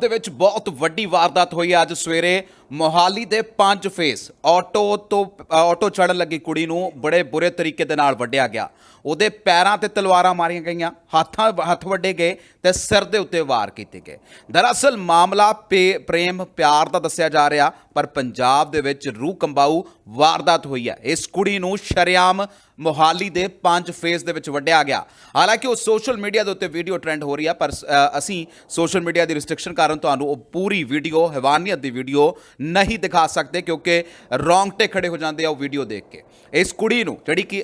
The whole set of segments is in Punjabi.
ਦੇ ਵਿੱਚ ਬਹੁਤ ਵੱਡੀ ਵਾਰਦਾਤ ਹੋਈ ਹੈ ਅੱਜ ਸਵੇਰੇ ਮੋਹਾਲੀ ਦੇ ਪੰਜ ਫੇਸ ਆਟੋ ਤੋਂ, ਆਟੋ ਚੜਨ ਲੱਗੀ ਕੁੜੀ ਨੂੰ ਬੜੇ ਬੁਰੇ ਤਰੀਕੇ ਦੇ ਨਾਲ ਵੱਢਿਆ ਗਿਆ। ਉਹਦੇ ਪੈਰਾਂ ਤੇ ਤਲਵਾਰਾਂ ਮਾਰੀਆਂ ਗਈਆਂ, ਹੱਥਾਂ, ਹੱਥ ਵੱਡੇ ਗਏ ਤੇ ਸਿਰ ਦੇ ਉੱਤੇ ਵਾਰ ਕੀਤੇ ਗਏ। ਦਰਅਸਲ ਮਾਮਲਾ ਪੇ- ਪ੍ਰੇਮ, ਪਿਆਰ ਦਾ ਦੱਸਿਆ ਜਾ ਰਿਹਾ, ਪਰ ਪੰਜਾਬ ਦੇ ਵਿੱਚ ਰੂਹ ਕੰਬਾਊ ਵਾਰਦਾਤ ਹੋਈ ਹੈ। ਇਸ ਕੁੜੀ ਨੂੰ ਸ਼ਰੇਆਮ ਮੋਹਾਲੀ ਦੇ ਪੰਜ ਫੇਸ ਦੇ ਵਿੱਚ ਵੱਢਿਆ ਗਿਆ। ਹਾਲਾਂਕਿ ਉਹ ਸੋਸ਼ਲ ਮੀਡੀਆ ਦੇ ਉੱਤੇ ਵੀਡੀਓ ਟ੍ਰੈਂਡ ਹੋ ਰਹੀ ਹੈ, ਪਰ ਅਸੀਂ ਸੋਸ਼ਲ ਮੀਡੀਆ ਦੀ ਰਿਸਟ੍ਰਿਕਸ਼ਨ ਕਾਰਨ ਤੁਹਾਨੂੰ ਉਹ ਪੂਰੀ ਵੀਡੀਓ, ਹੈਵਾਨੀਅਤ ਦੀ ਵੀਡੀਓ ਨਹੀਂ ਦਿਖਾ ਸਕਦੇ ਕਿਉਂਕਿ ਰੌਂਗਟੇ ਖੜੇ ਹੋ ਜਾਂਦੇ ਆ ਉਹ ਵੀਡੀਓ ਦੇਖ ਕੇ। ਇਸ ਕੁੜੀ ਨੂੰ ਜਿਹੜੀ ਕਿ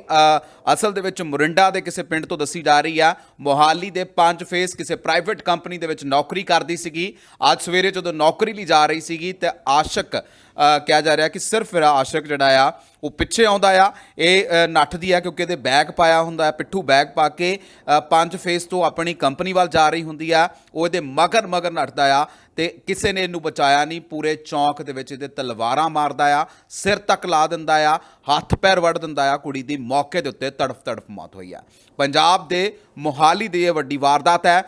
ਅਸਲ ਦੇ ਵਿੱਚ ਮੁਰਿੰਡਾ ਦੇ ਕਿਸੇ ਪਿੰਡ ਤੋਂ ਦੱਸੀ ਜਾ ਰਹੀ ਆ, ਮੋਹਾਲੀ ਦੇ ਪੰਜ ਫੇਸ ਕਿਸੇ ਪ੍ਰਾਈਵੇਟ ਕੰਪਨੀ ਦੇ ਵਿੱਚ ਨੌਕਰੀ ਕਰਦੀ ਸੀਗੀ। ਅੱਜ ਸਵੇਰੇ ਜਦੋਂ ਨੌਕਰੀ ਲਈ ਜਾ ਰਹੀ ਸੀਗੀ ਤੇ ਆਸ਼ਕ ਕਿਹਾ ਜਾ ਰਿਹਾ ਕਿ ਸਿਰਫ ਇਹਦਾ ਆਸ਼ਕ ਜਿਹੜਾ ਆ, ਉਹ ਪਿੱਛੇ ਆਉਂਦਾ ਆ। ਇਹ ਨੱਠਦੀ ਆ ਕਿਉਂਕਿ ਇਹਦੇ ਬੈਗ ਪਾਇਆ ਹੁੰਦਾ ਪਿੱਠੂ ਬੈਗ ਪਾ ਕੇ ਪੰਜ ਫੇਸ ਤੋਂ ਆਪਣੀ ਕੰਪਨੀ ਵੱਲ ਜਾ ਰਹੀ ਹੁੰਦੀ ਆ। ਉਹ ਇਹਦੇ ਮਗਰ ਮਗਰ ਨੱਠਦਾ ਆ। ਤੇ ਕਿਸੇ ਨੇ ਇਹਨੂੰ ਬਚਾਇਆ ਨਹੀਂ, ਪੂਰੇ ਚੌਂਕ ਦੇ ਵਿੱਚ ਇਹਦੇ ਤਲਵਾਰਾਂ ਮਾਰਦਾ ਆ, ਸਿਰ ਤੱਕ ਲਾ ਦਿੰਦਾ ਆ, ਹੱਥ ਪੈਰ ਵੜ ਦਿੰਦਾ ਆ, ਕੁੜੀ ਦੀ ਮੌਕੇ ਦੇ ਉੱਤੇ ਤੜਫ ਤੜਫ ਮੌਤ ਹੋਈ ਆ। ਪੰਜਾਬ ਦੇ ਮੋਹਾਲੀ ਦੀ ਇਹ ਵੱਡੀ ਵਾਰਦਾਤ ਹੈ।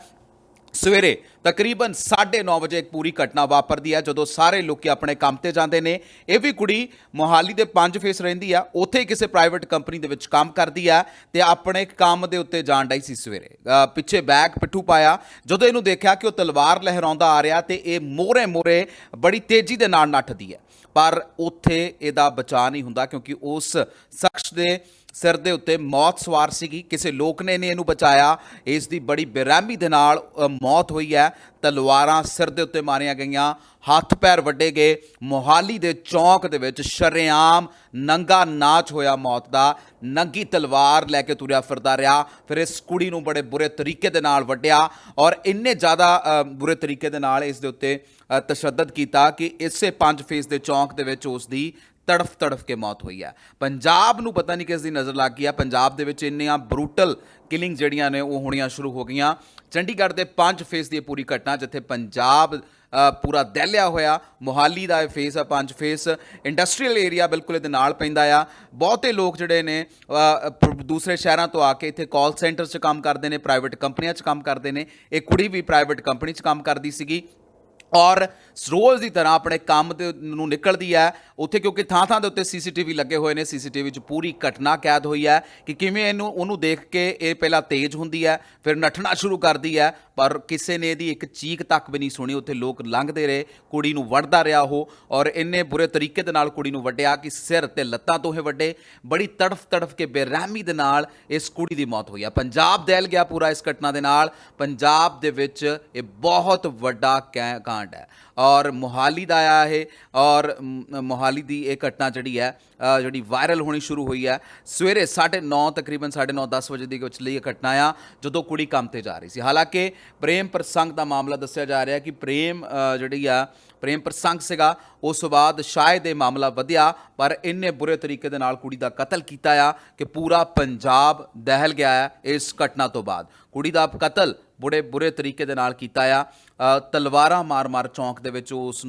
ਸਵੇਰੇ ਤਕਰੀਬਨ 9:30 ਵਜੇ ਇੱਕ ਪੂਰੀ ਘਟਨਾ ਵਾਪਰਦੀ ਹੈ, ਜਦੋਂ ਸਾਰੇ ਲੋਕੀ ਆਪਣੇ ਕੰਮ ਤੇ ਜਾਂਦੇ ਨੇ। ਇਹ ਵੀ ਕੁੜੀ ਮੋਹਾਲੀ ਦੇ ਪੰਜ ਫੇਸ ਰਹਿੰਦੀ ਆ, ਉੱਥੇ ਹੀ ਕਿਸੇ ਪ੍ਰਾਈਵੇਟ ਕੰਪਨੀ ਦੇ ਵਿੱਚ ਕੰਮ ਕਰਦੀ ਆ ਤੇ ਆਪਣੇ ਕੰਮ ਦੇ ਉੱਤੇ ਜਾਣ ਡਈ ਸੀ ਸਵੇਰੇ। ਪਿੱਛੇ ਬੈਗ ਪਿੱਠੂ ਪਾਇਆ, ਜਦੋਂ ਇਹਨੂੰ ਦੇਖਿਆ ਕਿ ਉਹ ਤਲਵਾਰ ਲਹਿਰਾਉਂਦਾ ਆ ਰਿਹਾ ਤੇ ਇਹ ਮੋਹਰੇ ਮੋਹਰੇ ਬੜੀ ਤੇਜ਼ੀ ਦੇ ਨਾਲ ਨੱਠਦੀ ਹੈ। ਪਰ ਉੱਥੇ ਇਹਦਾ ਬਚਾਅ ਨਹੀਂ ਹੁੰਦਾ ਕਿਉਂਕਿ ਉਸ ਸ਼ਖਸ ਦੇ ਸਿਰ ਦੇ ਉੱਤੇ ਮੌਤ ਸਵਾਰ ਸੀਗੀ। ਕਿਸੇ ਲੋਕ ਨੇ ਇਹਨੂੰ ਬਚਾਇਆ। ਇਸ ਦੀ ਬੜੀ ਬੇਰਹਿਮੀ ਦੇ ਨਾਲ ਮੌਤ ਹੋਈ ਹੈ। ਤਲਵਾਰਾਂ ਸਿਰ ਦੇ ਉੱਤੇ ਮਾਰੀਆਂ ਗਈਆਂ, ਹੱਥ ਪੈਰ ਵੱਡੇ ਗਏ। ਮੋਹਾਲੀ ਦੇ ਚੌਂਕ ਦੇ ਵਿੱਚ ਸ਼ਰੇਆਮ ਨੰਗਾ ਨਾਚ ਹੋਇਆ ਮੌਤ ਦਾ। ਨੰਗੀ ਤਲਵਾਰ ਲੈ ਕੇ ਤੁਰਿਆ ਫਿਰਦਾ ਰਿਹਾ। ਫਿਰ ਇਸ ਕੁੜੀ ਨੂੰ ਬੜੇ ਬੁਰੇ ਤਰੀਕੇ ਦੇ ਨਾਲ ਵੱਢਿਆ ਔਰ ਇੰਨੇ ਜ਼ਿਆਦਾ ਬੁਰੇ ਤਰੀਕੇ ਦੇ ਨਾਲ ਇਸ ਦੇ ਉੱਤੇ ਤਸ਼ੱਦਦ ਕੀਤਾ ਕਿ ਇਸੇ ਪੰਜ ਫੇਸ ਦੇ ਚੌਂਕ ਦੇ ਵਿੱਚ ਉਸ ਦੀ ਤੜਫ ਤੜਫ ਕੇ ਮੌਤ ਹੋਈ ਹੈ। ਪੰਜਾਬ ਨੂੰ ਪਤਾ ਨਹੀਂ ਕਿਸ ਦੀ ਨਜ਼ਰ ਲੱਗ ਗਈ ਹੈ। ਪੰਜਾਬ ਦੇ ਵਿੱਚ ਇੰਨੀਆਂ ਬਰੂਟਲ ਕਿਲਿੰਗ ਜਿਹੜੀਆਂ ਨੇ, ਉਹ ਹੋਣੀਆਂ ਸ਼ੁਰੂ ਹੋ ਗਈਆਂ। ਚੰਡੀਗੜ੍ਹ ਦੇ ਪੰਜ ਫੇਸ ਦੀ ਇਹ ਪੂਰੀ ਘਟਨਾ, ਜਿੱਥੇ ਪੰਜਾਬ ਪੂਰਾ ਦਹਿਲਿਆ ਹੋਇਆ। ਮੋਹਾਲੀ ਦਾ ਇਹ ਫੇਸ ਆ, ਪੰਜ ਫੇਸ ਇੰਡਸਟਰੀਅਲ ਏਰੀਆ ਬਿਲਕੁਲ ਇਹਦੇ ਨਾਲ ਪੈਂਦਾ ਆ। ਬਹੁਤੇ ਲੋਕ ਜਿਹੜੇ ਨੇ ਦੂਸਰੇ ਸ਼ਹਿਰਾਂ ਤੋਂ ਆ ਕੇ ਇੱਥੇ ਕਾਲ ਸੈਂਟਰ 'ਚ ਕੰਮ ਕਰਦੇ ਨੇ ਪ੍ਰਾਈਵੇਟ ਕੰਪਨੀਆਂ 'ਚ ਕੰਮ ਕਰਦੇ ਨੇ। ਇਹ ਕੁੜੀ ਵੀ ਪ੍ਰਾਈਵੇਟ ਕੰਪਨੀ 'ਚ ਕੰਮ ਕਰਦੀ ਸੀਗੀ। ਔਰ ਰੋਜ਼ ਦੀ ਤਰ੍ਹਾਂ ਆਪਣੇ ਕੰਮ ਦੇ ਨੂੰ ਨਿਕਲਦੀ ਹੈ। ਉੱਥੇ ਕਿਉਂਕਿ ਥਾਂ ਥਾਂ ਦੇ ਉੱਤੇ ਸੀਸੀਟੀਵੀ ਲੱਗੇ ਹੋਏ ਨੇ। ਸੀਸੀਟੀਵੀ 'ਚ ਪੂਰੀ ਘਟਨਾ ਕੈਦ ਹੋਈ ਹੈ ਕਿ ਕਿਵੇਂ ਇਹਨੂੰ, ਉਹਨੂੰ ਦੇਖ ਕੇ ਇਹ ਪਹਿਲਾਂ ਤੇਜ਼ ਹੁੰਦੀ ਹੈ, ਫਿਰ ਨੱਠਣਾ ਸ਼ੁਰੂ ਕਰਦੀ ਹੈ। ਪਰ ਕਿਸੇ ਨੇ ਇਹਦੀ ਇੱਕ ਚੀਕ ਤੱਕ ਵੀ ਨਹੀਂ ਸੁਣੀ। ਉੱਥੇ ਲੋਕ ਲੰਘਦੇ ਰਹੇ, ਕੁੜੀ ਨੂੰ ਵੱਢਦਾ ਰਿਹਾ ਉਹ ਔਰ ਇੰਨੇ ਬੁਰੇ ਤਰੀਕੇ ਦੇ ਨਾਲ ਕੁੜੀ ਨੂੰ ਵੱਢਿਆ ਕਿ ਸਿਰ ਤੇ ਲੱਤਾਂ ਤੋਂ ਇਹ ਵੱਡੇ। ਬੜੀ ਤੜਫ ਤੜਫ ਕੇ ਬੇਰਹਿਮੀ ਦੇ ਨਾਲ ਇਸ ਕੁੜੀ ਦੀ ਮੌਤ ਹੋਈ ਹੈ। ਪੰਜਾਬ ਦਹਿਲ ਗਿਆ ਪੂਰਾ ਇਸ ਘਟਨਾ ਦੇ ਨਾਲ। ਪੰਜਾਬ ਦੇ ਵਿੱਚ ਇਹ ਬਹੁਤ ਵੱਡਾ ਕੈ- ਕਾਂਡ ਹੈ। ਔਰ ਮੋਹਾਲੀ ਦਾ ਆਇਆ ਇਹ, ਔਰ ਮੋਹਾਲੀ ਦੀ ਇਹ ਘਟਨਾ ਜਿਹੜੀ ਹੈ ਜਿਹੜੀ ਵਾਇਰਲ ਹੋਣੀ ਸ਼ੁਰੂ ਹੋਈ ਹੈ, ਸਵੇਰੇ 9:30 ਤਕਰੀਬਨ 9:30 10 ਵਜੇ ਦੀ ਵਿੱਚ ਲਈ ਇਹ ਘਟਨਾ ਆ, ਜਦੋਂ ਕੁੜੀ ਕੰਮ ਤੇ ਜਾ ਰਹੀ ਸੀ। ਹਾਲਾਂਕਿ ਪ੍ਰੇਮ ਪ੍ਰਸੰਗ ਦਾ ਮਾਮਲਾ ਦੱਸਿਆ ਜਾ ਰਿਹਾ ਕਿ ਪ੍ਰੇਮ ਜਿਹੜੀ ਆ, ਪ੍ਰੇਮ ਪ੍ਰਸੰਗ ਸੀਗਾ, ਉਸ ਤੋਂ ਬਾਅਦ ਸ਼ਾਇਦ ਇਹ ਮਾਮਲਾ ਵਧਿਆ, ਪਰ ਇੰਨੇ ਬੁਰੇ ਤਰੀਕੇ ਦੇ ਨਾਲ ਕੁੜੀ ਦਾ ਕਤਲ ਕੀਤਾ ਆ ਕਿ ਪੂਰਾ ਪੰਜਾਬ ਦਹਿਲ ਗਿਆ ਹੈ ਇਸ ਘਟਨਾ ਤੋਂ ਬਾਅਦ। ਕੁੜੀ ਦਾ ਕਤਲ ਬੜੇ ਬੁਰੇ ਤਰੀਕੇ ਦੇ ਨਾਲ ਕੀਤਾ ਆ। ਤਲਵਾਰਾਂ ਮਾਰ-ਮਾਰ ਚੌਂਕ ਦੇ ਵਿੱਚ ਉਸ